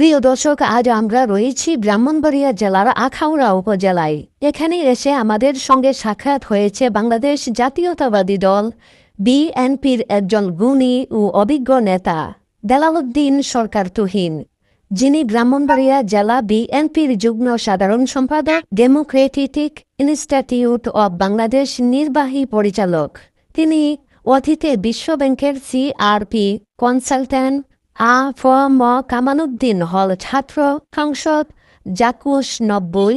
প্রিয় দর্শক, আজ আমরা রয়েছি ব্রাহ্মণবাড়িয়া জেলার আখাউড়া উপজেলায়। এখানে এসে আমাদের সঙ্গে সাক্ষাৎ হয়েছে বাংলাদেশ জাতীয়তাবাদী দল, বিএনপির একজন গুণী ও অভিজ্ঞ নেতা, দেলালউদ্দিন সরকার তুহিন। যিনি ব্রাহ্মণবাড়িয়া জেলা বিএনপির যুগ্ম সাধারণ সম্পাদক, ডেমোক্রেটিক ইনস্টিটিউট অব বাংলাদেশ নির্বাহী পরিচালক। তিনি অতীতে বিশ্বব্যাংকের সিআরপি কনসালট্যান্ট আ ফ ম কামালউদ্দিন হল ছাত্র সংসদ জাকুশ নব্বই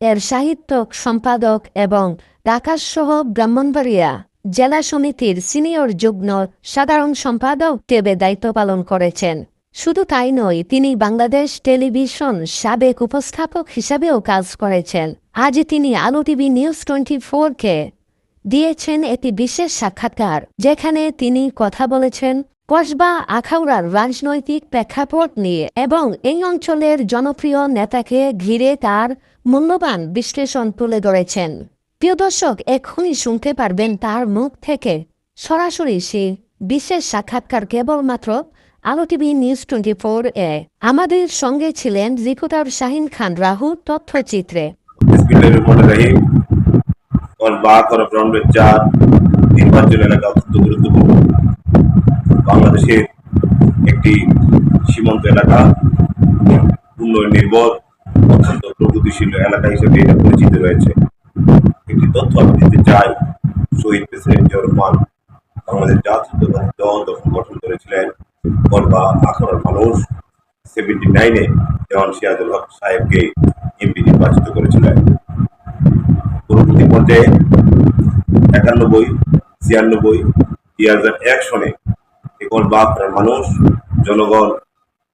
এর সাহিত্য সম্পাদক এবং ঢাকাসহ ব্রাহ্মণবাড়িয়া জেলা সমিতির সিনিয়র যুগ্ম সাধারণ সম্পাদক হিসেবে দায়িত্ব পালন করেছেন। শুধু তাই নয়, তিনি বাংলাদেশ টেলিভিশন সাবেক উপস্থাপক হিসাবেও কাজ করেছেন। আজ তিনি আলো টিভি নিউজ টোয়েন্টি ফোরকে দিয়েছেন একটি বিশেষ সাক্ষাৎকার, যেখানে তিনি কথা বলেছেন কসবা আখাউড়ার রাজনৈতিক প্রেক্ষাপট নিয়ে এবং এই অঞ্চলের জনপ্রিয় নেতাকে ঘিরে তার মূল্যবান বিশ্লেষণ তুলে ধরেছেন প্রিয় দর্শক এখনই শুনতে পারবেন তার মুখ থেকে সরাসরি সেই বিশেষ সাক্ষাৎকার কেবলমাত্র Alo TV news twenty four এ আমাদের সঙ্গে ছিলেন রিপোর্টার শাহিন খান রাহু তথ্যচিত্রে বিসমিল্লাহির রহমানির রহিম और बात और ব্রাউন্ডের চার নির্বাচন এলাকা অত্যন্ত গুরুত্বপূর্ণ বাংলাদেশের একটি সীমান্ত এলাকা। উন্নয়ন নির্ভর, অত্যন্ত প্রগতিশীল এলাকা হিসেবে এটা পরিচিত রয়েছে। একটি তথ্য আমি দিতে চাই, শহীদ প্রেসিডেন্ট জিয়াউর রহমান বাংলাদেশ জাতীয়তাবাদী দল যখন গঠন করেছিলেন বা আখড়ার মানুষ। সেভেন্টি নাইনে দেওয়ান সিরাজুল হক সাহেবকে এমপি নির্বাচিত করেছিলেন। পরবর্তী পর্যায়ে একানব্বই, ছিয়ানব্বই, দুই হাজার এক সনে একল বাপরার মানুষ, জনগণ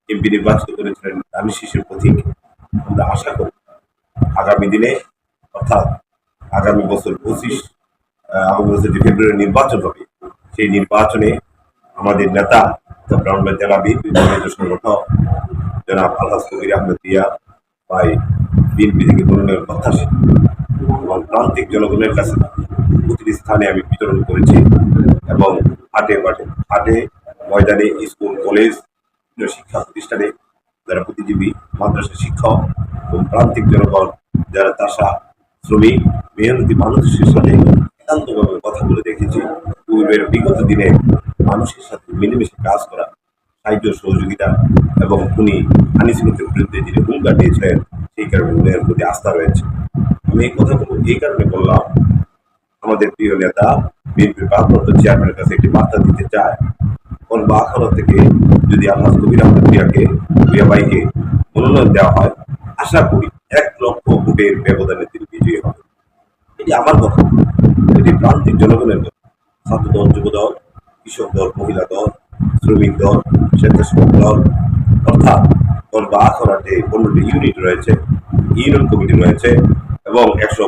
এমপি নির্বাচিত করেছিলেন দামি শিশুর প্রতীক। আমরা আশা করি আগামী দিনে, অর্থাৎ আগামী বছর পঁচিশ আগামী বছর যে ফেব্রুয়ারি নির্বাচন হবে, সেই নির্বাচনে আমাদের নেতা ব্রাহ্মণ জেলা বিএনপি সংগঠক, জনাব আলহাজ কবির আহমেদ দিয়া ভাই বিএনপি থেকে মনোনয়ন প্রত্যাশী এবং প্রান্তিক জনগণের কাছে প্রতিটি স্থানে আমি বিতরণ করেছি এবং হাটে মাঠে হাটে ময়দানে, স্কুল, কলেজ শিক্ষা প্রতিষ্ঠানে যারা প্রতিজীবী মাদ্রাসা শিক্ষক এবং প্রান্তিক জনগণ, যারা তাসা, শ্রমিক, মেহনতি মানুষের সাথে একান্তভাবে কথা বলে দেখেছি, পূর্বের বিগত দিনে মানুষের সাথে মিলেমিশে কাজ করা সাহায্য সহযোগিতা এবং উনি আনিসিমতের বিরুদ্ধে যিনি হুঙ্কার দিয়েছিলেন, সেই কারণে উনার প্রতি আস্থা রয়েছে। আমি এই কথাগুলো এই কারণে বললাম, আমাদের প্রিয় নেতা, বিএনপির ভারপ্রাপ্ত চেয়ারম্যানের কাছে একটি বার্তা দিতে চায় বা আখানো থেকে যদি আল্লাহ কবির আহমদ প্রিয়াকে মনোনয়ন দেওয়া হয়, আশা করি এক লক্ষ ভোটের ব্যবধানে তিনি বিজয়ী হবে এটি আমার কথা। এটি প্রান্তিক জনগণের কথা। ছাত্র দল যুব দল কৃষক দল, মহিলা দল, শ্রমিক দল, স্বেচ্ছাসেবক দল, অর্থাৎ দল বা আখড়াতে পনেরোটি ইউনিট রয়েছে, ইউনিয়ন কমিটি রয়েছে এবং একশো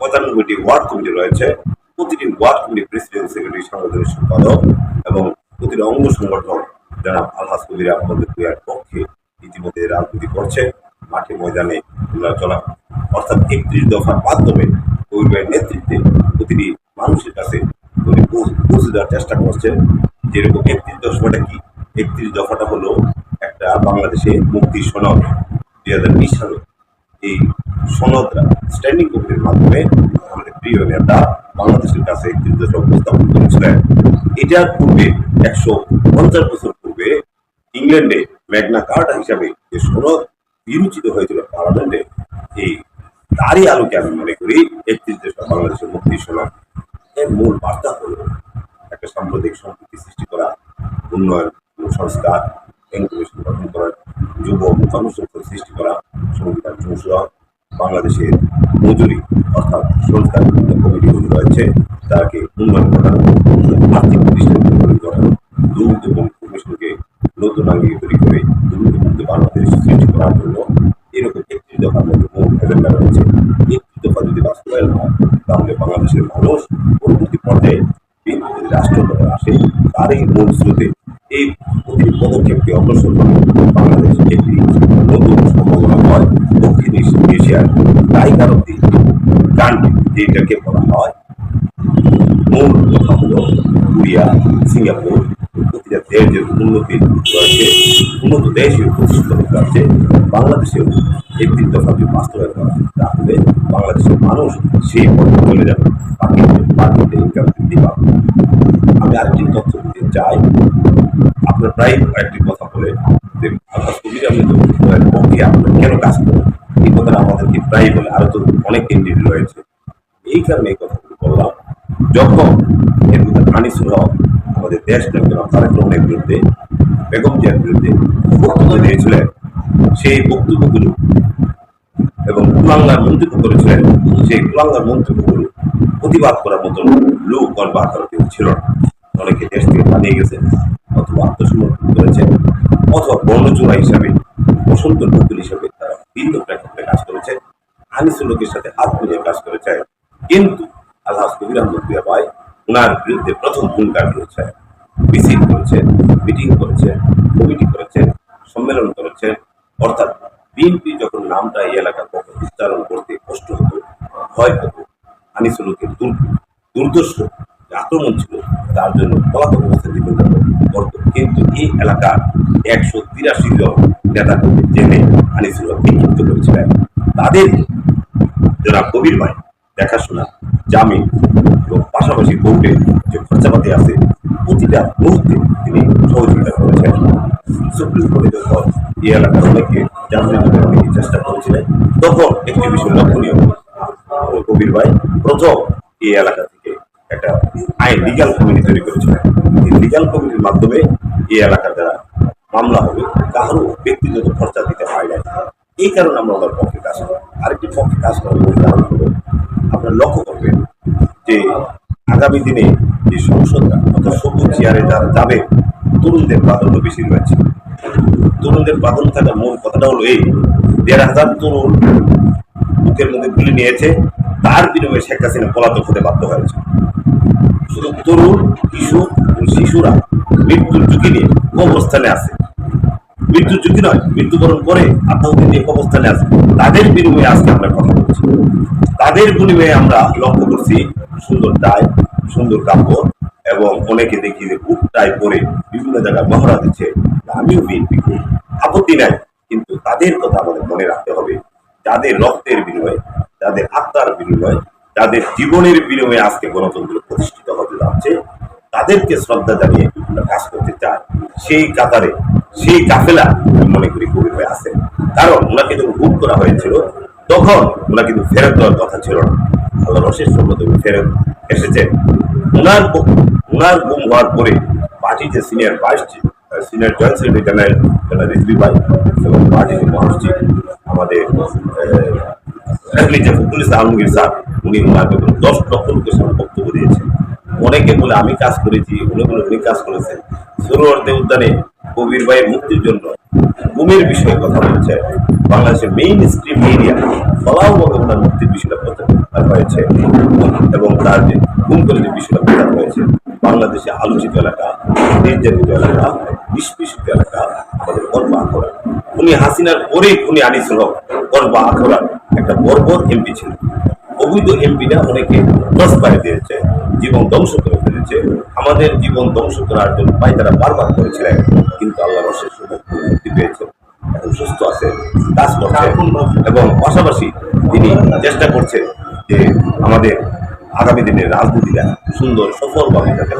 পঁচানব্বইটি ওয়ার্ড কমিটি রয়েছে। প্রতিটি ওয়ার্ড কমিটি প্রেসিডেন্ট সেক্রেটারি সাংগঠনিক সম্পাদক এবং প্রতিটি অঙ্গ সংগঠক, জনাব আলহাজ কবির আহমদের প্রিয়ার পক্ষে ইতিমধ্যে রাজনীতি করছে। মাঠে ময়দানে চলা, অর্থাৎ একত্রিশ দফার মাধ্যমে পরিবারের নেতৃত্বে প্রতিটি মানুষের কাছে পৌঁছ- দেওয়ার চেষ্টা করছেন যেরকম একত্রিশ দফাটা কি? একত্রিশ দফাটা হলো একটা বাংলাদেশে মুক্তির সনদ। দুই হাজার বিশ সালে এই সনদরা স্ট্যান্ডিং কমিটির মাধ্যমে আমাদের প্রিয় নেতা বাংলাদেশের কাছে দফা উপস্থাপন করেছিলেন। এটার পূর্বে একশো পঞ্চাশ বছর পূর্বে ইংল্যান্ডে ম্যাগনা কার্টা হিসাবে যে সনদ বিরোচিত হয়েছিল পার্লামেন্টে, এই তারই আলোকে আমি মনে করি একত্রিশ দফা বাংলাদেশের মুক্তি সনদ এর মূল বার্তা হলো একটা সাম্প্রদায়িক সম্পত্তি সৃষ্টি করা, উন্নয়ন সংস্কার ইনক্লুশন গঠন করা যুব কর্মসংস্থান সৃষ্টি করা সংবিধান সংশোধন বাংলাদেশের মজুরি, অর্থাৎ সংস্কার কমিটিগুলি রয়েছে তাকে উন্নয়ন ঘটানো আর্থিক প্রতিষ্ঠানগুলি গঠন দুর্নীতি এবং কমিশনকে নতুন আঙ্গিকে তৈরি করে দুর্নীতিমুক্ত বাংলাদেশ সৃষ্টি করার জন্য এরকম একটি দফার মধ্যে এজেন্ডা রয়েছে একটি দফা যদি বাস্তবায়ন হয়, তাহলে বাংলাদেশের মানুষ পরবর্তী পর্যায়ে বিএনপি যদি রাষ্ট্রপতি আসে তার এই মূল স্রোতে এই প্রতিটি পদক্ষেপকে অগ্রসর করে বাংলাদেশ একটি নতুন হয়, দক্ষিণ এশিয়ার টাইগার অব দি কান্ট্রি, যেটাকে বলা হয় মূল কথা হলো কোরিয়া সিঙ্গাপুর, প্রতিটি দেশ যে উন্নতি রয়েছে উন্নত দেশ প্রতিষ্ঠিত হতে পারছে বাংলাদেশেও এই তিন দফাকে বাস্তবায়ন করা তাহলে বাংলাদেশের মানুষ সেই পথে চলে যাবে। বাকিতে বাকিতে ইনকাম বৃদ্ধি পাবে। আমি আরেকটি তথ্য দিতে চাই। আপনার প্রায় একটি কথা বলে কেন কাজ করেন? এই কথাটা আমাদেরকে প্রায় বলে, আরও তো অনেক ক্যান্ডিডেট রয়েছে। এই কারণে এই কথাগুলো বললাম। যখন আমাদের দেশ রহমানের বিরুদ্ধে, বেগম জিয়ার বিরুদ্ধে বক্তব্য দিয়েছিলেন, সেই বক্তব্যগুলো এবং কুলাঙ্গার মন্তব্য করেছিলেন, সেই কুলাঙ্গার মন্তব্যগুলো প্রতিবাদ করার মতন লোক বা কেউ ছিল না। অনেকে দেশ থেকে পালিয়ে গেছে। অথবা আত্মসমর্পণ করেছে অথবা বর্ণচোরা হিসাবে বসন্ত হিসাবে তারা প্রেক্ষাপটে কাজ করেছে সাথে হাত মিলিয়ে কাজ কিন্তু আল্লাহ ওনার বিরুদ্ধে প্রথম ভূমিকা রয়েছে। মিছিল করেছেন, মিটিং করেছেন, কমিটি করেছেন, সম্মেলন করেছেন। অর্থাৎ বিএনপি যখন নামটা এই এলাকার পক্ষে উচ্চারণ করতে কষ্ট হতো, ভয় হতো আনিসুলকে দুর্দর্শ যে আক্রমণ ছিল, তার জন্য পলাতক অবস্থায় করত কিন্তু এই এলাকার একশো তিরাশি জন নেতা কর্মী জেনে আনিসুল বিক্ষিপ্ত করেছিলেন। তাদের যারা কবির ভাই দেখাশোনা, জামিন এবং পাশাপাশি কোর্টে যে খরচাপাতি আছে, প্রতিটা মুহূর্তে তিনি সহযোগিতা করেছেন। সুপ্রিম কোর্টে যখন এই এলাকার অনেকে জামিনের জন্য চেষ্টা করেছিলেন, তখন একটি বিষয় লক্ষণীয়। কবির ভাই, প্রথম এই এলাকা থেকে একটা আইন লিগাল কমিটি তৈরি করেছিলেন। এই লিগাল কমিটির মাধ্যমে এই এলাকার যারা মামলা হবে, কারও ব্যক্তিগত খরচা দিতে হয় না এই কারণে আমরা ওনার পক্ষে কাজ করি। আরেকটি পক্ষে কাজ করার কারণ হলো, আপনারা লক্ষ্য করবেন যে আগামী দিনে যে সংসদরা অর্থাৎ সবুজ চেয়ারে যারা যাবে, তরুণদের প্রাধান্য বেশি রয়েছে। তরুণদের প্রাধান্য থাকার মূল কথাটা হলো এই, দেড় হাজার তরুণ বুকের মধ্যে গুলি নিয়েছে তার বিনিময়ে শেখ হাসিনা পলাতক হতে বাধ্য হয়েছে। শুধু তরুণ, কিশোর এবং শিশুরা মৃত্যুর ঝুঁকি নিয়ে অবস্থানে আছে। মৃত্যুর ঝুঁকি নয়, মৃত্যুবরণ করে আত্মহত্যা নিয়ে অবস্থানে আছে। তাদের বিনিময়ে আজকে আমরা কথা বলছি। তাদের বিনিময়ে আমরা লক্ষ্য করছি সুন্দর টাই, সুন্দর কাপড় এবং অনেকে দেখি যে বুক টাই পরে বিভিন্ন জায়গায় মহড়া দিচ্ছে। আমিও বিএনপি আপত্তি নাই, কিন্তু তাদের কথা আমাদের মনে রাখতে হবে। যাদের রক্তের বিনিময়ে যাদের আত্মার বিনিময়ে যাদের জীবনের বিনিময়ে আজকে গণতন্ত্র প্রতিষ্ঠিত হতে যাচ্ছে। তাদেরকে শ্রদ্ধা জানিয়ে কাজ করতে চাই সেই কাতারে, সেই কাফেলা আমি মনে করি কবির ভাই আছেন। কারণ ওনাকে যখন বুক করা হয়েছিল, তখন ওনা কিন্তু ফেরত দেওয়ার কথা ছিল না। আল্লাহ সম্মত উনি ফেরত এসেছেন। ওনার ওনার গুম হওয়ার পরে পার্টি যে senior vice senior joint secretary general general Rizvi ভাই, এবং পার্টির মহাসচিব, আমাদের মির্জা ফখরুল ইসলাম আলমগীর স্যার, উনি ওনাকে দশ লক্ষ লোকের সামনে বক্তব্য দিয়েছেন। অনেকে বলে, আমি কাজ করেছি। উনি উনি কাজ করেছেন। সরোয়ারদে উদ্যানে কবির ভাইয়ের মুক্তির জন্য গুমের বিষয়ে কথা বলছে। বাংলাদেশের মেইন স্ট্রিম মিডিয়া ফলাওভাবে ওনার মুক্তির বিষয়টা প্রচার হয়েছে এবং তার যে গুম করে যে বিষয়টা প্রচার হয়েছে বাংলাদেশে আলোচিত এলাকা, নির্যাতিত এলাকা, নিষ্পেষিত এলাকা আমাদের গর্ব আখড়া উনি হাসিনার পরেই উনি আনিসুল হক গর্ব আখড়ার একটা বর্বর এমপি ছিল। অবৈধ এমপিরা অনেকে দশ পায়ে দিয়েছে জীবন ধ্বংস করে ফেলেছে। আমাদের জীবন ধ্বংস করার জন্য পায় তারা বারবার করেছিলেন কিন্তু আল্লাহ রসের সুযোগ মুক্তি পেয়েছে। এখন সুস্থ আছে কাজ করছে এবং পাশাপাশি তিনি চেষ্টা করছে যে আমাদের আগামী দিনের রাজনীতিটা সুন্দর সফলভাবে যাতে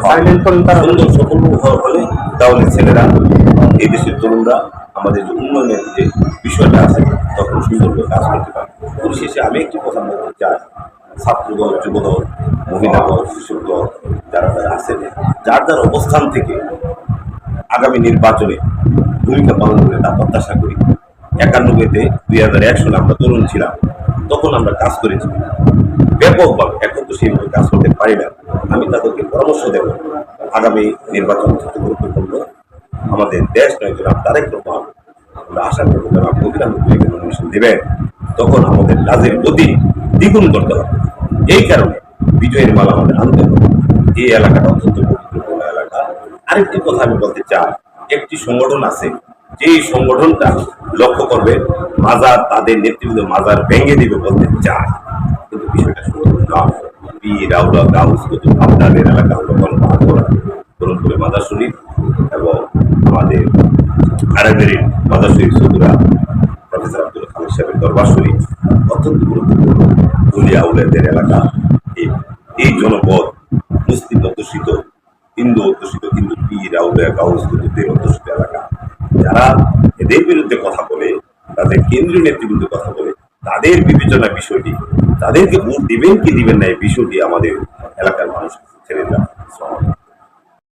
সুন্দর সফল হওয়ার ফলে তাহলে ছেলেরা এই দেশের তরুণরা আমাদের যে উন্নয়নের যে বিষয়টা আছে তখন সুন্দরভাবে কাজ করতে পারে পরিশেষে আমি একটি কথা বলতে চাই। ছাত্রদল যুবদল মহিলাদল শিশুদল যারা যারা আছেন যার যার অবস্থান থেকে আগামী নির্বাচনে ভূমিকা পালন করে তা প্রত্যাশা করি। একানব্বইতে দুই হাজার এক সালে আমরা তরুণ ছিলাম। তখন আমরা কাজ করেছি ব্যাপকভাবে, এখন তো সেইভাবে কাজ করতে পারি না। আমি তাদেরকে পরামর্শ দেব, আগামী নির্বাচন অত্যন্ত গুরুত্বপূর্ণ আমাদের দেশ নয়, জনাব তারেক রহমান, আমরা আশা করব জনাব নমিনেশন দেবেন। তখন আমাদের কাজের গতি দ্বিগুণ করতে হবে। এই কারণে বিজয়ের মালা আমাদের আনতে হবে। এই এলাকাটা অত্যন্ত গুরুত্বপূর্ণ এলাকা। আরেকটি কথা আমি বলতে চাই, একটি সংগঠন আছে, যেই সংগঠনটা লক্ষ্য করবে মাজার, তাদের নেতৃত্ব মাজার ভেঙে দিবে বলতে চায়। কিন্তু বিষয়টা কুতুব আপনাদের এলাকা হলো গণপাড়া করুনপুরে মাদার শরীফ এবং আমাদের আরবের মাদার শরীফ সদুরা, প্রফেসর আব্দুল খালিদ সাহেবের দরবার শরীফ, অত্যন্ত গুরুত্বপূর্ণ। উলিয়া উলিয়াদের এলাকা, এই জনপদ মুসলিম অধ্যুষিত, হিন্দু অধ্যুষিত, কিন্তু পীর, আউলিয়া গাউস কুতুবদের অধ্যুষিত এলাকা। যারা এদের বিরুদ্ধে কথা বলে তাদের কেন্দ্রীয় নেতৃবৃন্দ কথা বলে, তাদের বিবেচনা বিষয়টি, তাদেরকে ভোট দিবেন কি দিবেন না এই বিষয়টি আমাদের এলাকার মানুষ ছেড়ে দেওয়া